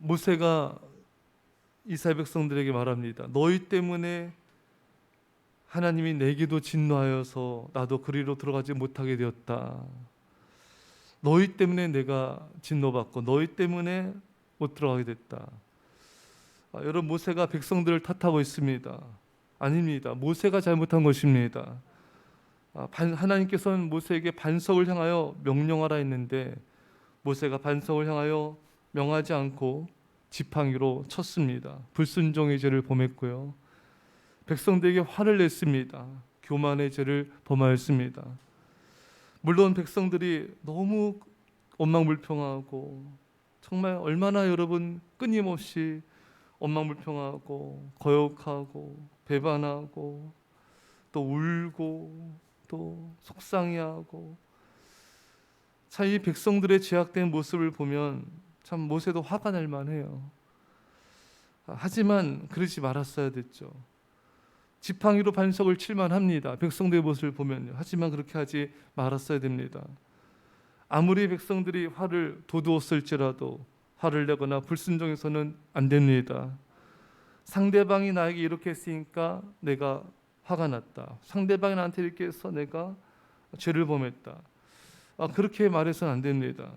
모세가 이스라엘 백성들에게 말합니다. 너희 때문에 하나님이 내게도 진노하여서 나도 그리로 들어가지 못하게 되었다. 너희 때문에 내가 진노받고 너희 때문에 못 들어가게 됐다. 아, 여러분 모세가 백성들을 탓하고 있습니다. 아닙니다. 모세가 잘못한 것입니다. 아, 반- 하나님께서는 모세에게 반석을 향하여 명령하라 했는데 모세가 반석을 향하여 명하지 않고 지팡이로 쳤습니다. 불순종의 죄를 범했고요. 백성들에게 화를 냈습니다. 교만의 죄를 범하였습니다. 물론 백성들이 너무 원망불평하고 정말 얼마나 여러분 끊임없이 원망불평하고 거역하고 배반하고 또 울고 또 속상해하고 참 이 백성들의 죄악된 모습을 보면 참 모세도 화가 날 만해요. 아, 하지만 그러지 말았어야 됐죠. 지팡이로 반석을 칠만 합니다. 백성들의 모습을 보면요. 하지만 그렇게 하지 말았어야 됩니다. 아무리 백성들이 화를 도두었을지라도 화를 내거나 불순종해서는 안 됩니다. 상대방이 나에게 이렇게 했으니까 내가 화가 났다. 상대방이 나한테 이렇게 해서 내가 죄를 범했다. 아, 그렇게 말해서는 안 됩니다.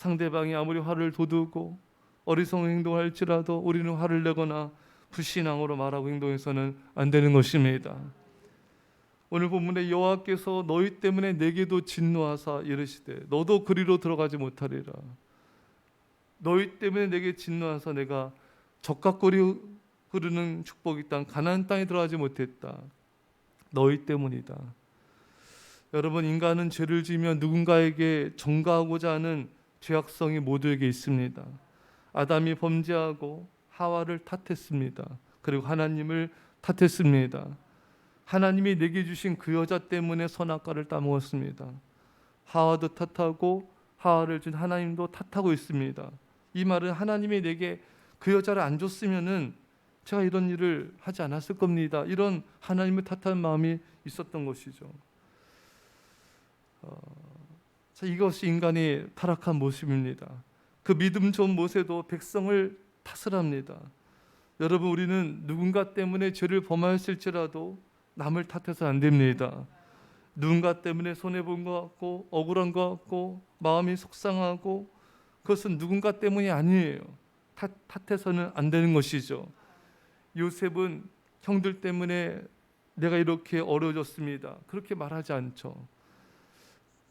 상대방이 아무리 화를 돋우고 어리석은 행동을 할지라도 우리는 화를 내거나 불신앙으로 말하고 행동해서는 안 되는 것입니다. 오늘 본문에 여호와께서 너희 때문에 내게도 진노하사 이르시되 너도 그리로 들어가지 못하리라. 너희 때문에 내게 진노하사 내가 적각거리 흐르는 축복이 땅 가나안 땅에 들어가지 못했다. 너희 때문이다. 여러분 인간은 죄를 지으면 누군가에게 전가하고자 하는 죄악성이 모두에게 있습니다. 아담이 범죄하고 하와를 탓했습니다. 그리고 하나님을 탓했습니다. 하나님이 내게 주신 그 여자 때문에 선악과를 따먹었습니다. 하와도 탓하고 하와를 준 하나님도 탓하고 있습니다. 이 말은 하나님이 내게 그 여자를 안 줬으면은 제가 이런 일을 하지 않았을 겁니다. 이런 하나님을 탓하는 마음이 있었던 것이죠. 어, 자, 이것이 인간의 타락한 모습입니다. 그 믿음 좋은 모세도 백성을 탓을 합니다. 여러분 우리는 누군가 때문에 죄를 범하였을지라도 남을 탓해서 안 됩니다. 누군가 때문에 손해 본 것 같고 억울한 것 같고 마음이 속상하고 그것은 누군가 때문이 아니에요. 탓, 탓해서는 안 되는 것이죠. 요셉은 형들 때문에 내가 이렇게 어려워졌습니다. 그렇게 말하지 않죠.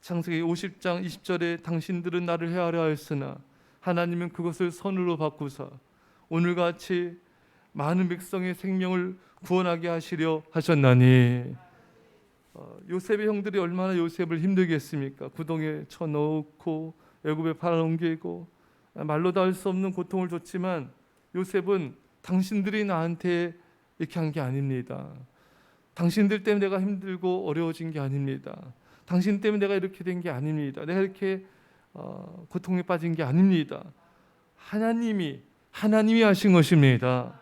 창세기 50장 20절에 당신들은 나를 헤아려 하였으나 하나님은 그것을 선으로 바꾸사 오늘 같이 많은 백성의 생명을 구원하게 하시려 하셨나니 어, 요셉의 형들이 얼마나 요셉을 힘들게 했습니까? 구덩이에 쳐넣고 애굽에 팔아넘기고 말로 다 할 수 없는 고통을 줬지만 요셉은 당신들이 나한테 이렇게 한 게 아닙니다. 당신들 때문에 내가 힘들고 어려워진 게 아닙니다. 당신 때문에 내가 이렇게 된 게 아닙니다. 내가 이렇게 어, 고통에 빠진 게 아닙니다. 하나님이 하나님이 하신 것입니다.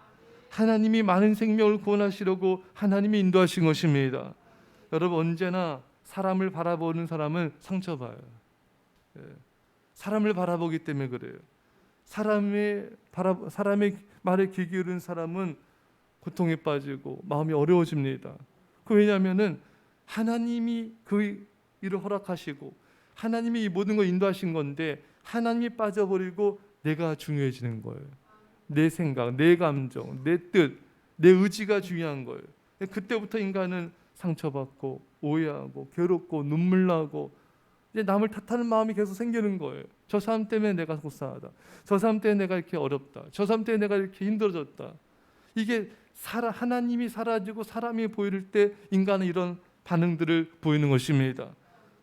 하나님이 많은 생명을 구원하시려고 하나님이 인도하신 것입니다. 여러분 언제나 사람을 바라보는 사람은 상처봐요. 예. 사람을 바라보기 때문에 그래요. 사람의 바라 사람의 말에 귀 기울인 사람은 고통에 빠지고 마음이 어려워집니다. 그 왜냐하면은 하나님이 그 일을 허락하시고 하나님이 이 모든 걸 인도하신 건데 하나님이 빠져버리고 내가 중요해지는 거예요. 내 생각, 내 감정, 내 뜻, 내 의지가 중요한 거예요. 그때부터 인간은 상처받고 오해하고 괴롭고 눈물 나고 이제 남을 탓하는 마음이 계속 생기는 거예요. 저 사람 때문에 내가 속상하다. 저 사람 때문에 내가 이렇게 어렵다. 저 사람 때문에 내가 이렇게 힘들어졌다. 이게 살아, 하나님이 사라지고 사람이 보일 때 인간은 이런 반응들을 보이는 것입니다.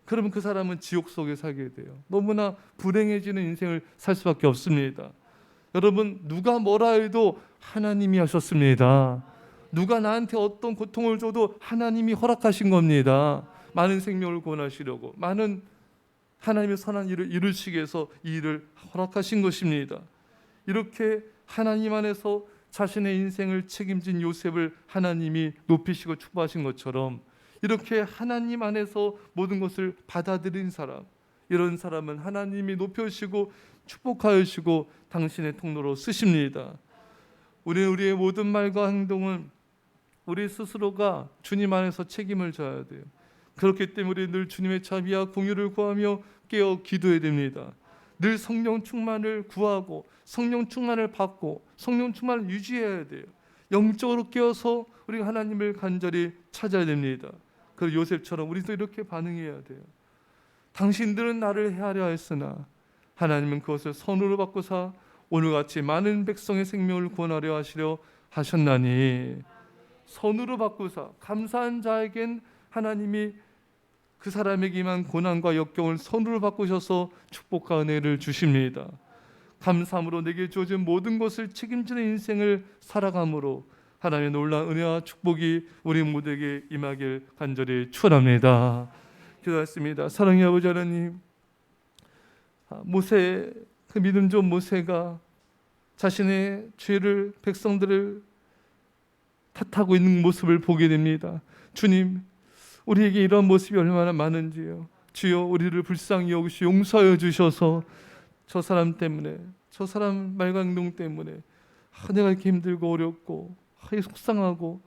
그러면 그 사람은 지옥 속에 살게 돼요. 너무나 불행해지는 인생을 살 수밖에 없습니다. 여러분 누가 뭐라 해도 하나님이 하셨습니다. 누가 나한테 어떤 고통을 줘도 하나님이 허락하신 겁니다. 많은 생명을 구원하시려고 많은 하나님의 선한 일을 이루시기 위해서 이 일을 허락하신 것입니다. 이렇게 하나님 안에서 자신의 인생을 책임진 요셉을 하나님이 높이시고 축복하신 것처럼 이렇게 하나님 안에서 모든 것을 받아들인 사람 이런 사람은 하나님이 높여주시고 축복하여 주시고 당신의 통로로 쓰십니다. 우리는 우리의 모든 말과 행동은 우리 스스로가 주님 안에서 책임을 져야 돼요. 그렇기 때문에 우리 늘 주님의 자비와 공유를 구하며 깨어 기도해야 됩니다. 늘 성령 충만을 구하고 성령 충만을 받고 성령 충만을 유지해야 돼요. 영적으로 깨어서 우리가 하나님을 간절히 찾아야 됩니다. 그 요셉처럼 우리도 이렇게 반응해야 돼요. 당신들은 나를 헤아려 했으나 하나님은 그것을 선으로 바꾸사 오늘같이 많은 백성의 생명을 구원하려 하시려 하셨나니 선으로 바꾸사 감사한 자에겐 하나님이 그 사람에게 임한 고난과 역경을 선으로 바꾸셔서 축복과 은혜를 주십니다. 감사함으로 내게 주어진 모든 것을 책임지는 인생을 살아감으로 하나님의 놀라운 은혜와 축복이 우리 모두에게 임하길 간절히 축원합니다. 기도했습니다. 사랑의 아버지 하나님, 아, 모세 그 믿음 좋은 모세가 자신의 죄를 백성들을 탓하고 있는 모습을 보게 됩니다. 주님, 우리에게 이런 모습이 얼마나 많은지요. 주여 우리를 불쌍히 여기시 용서하여 주셔서 저 사람 때문에 저 사람 말과 행동 때문에 아, 내가 이렇게 힘들고 어렵고 아, 속상하고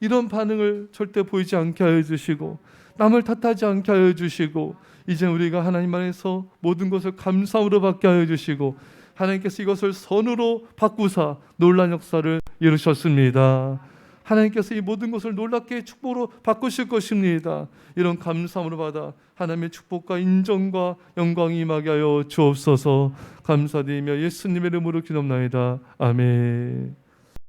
이런 반응을 절대 보이지 않게 하여 주시고 남을 탓하지 않게 하여 주시고 이제 우리가 하나님 안에서 모든 것을 감사함으로 받게 하여 주시고 하나님께서 이것을 선으로 바꾸사 놀란 역사를 이루셨습니다. 하나님께서 이 모든 것을 놀랍게 축복으로 바꾸실 것입니다. 이런 감사함으로 받아 하나님의 축복과 인정과 영광이 임하게 하여 주옵소서. 감사드리며 예수님의 이름으로 기도합나이다. 아멘.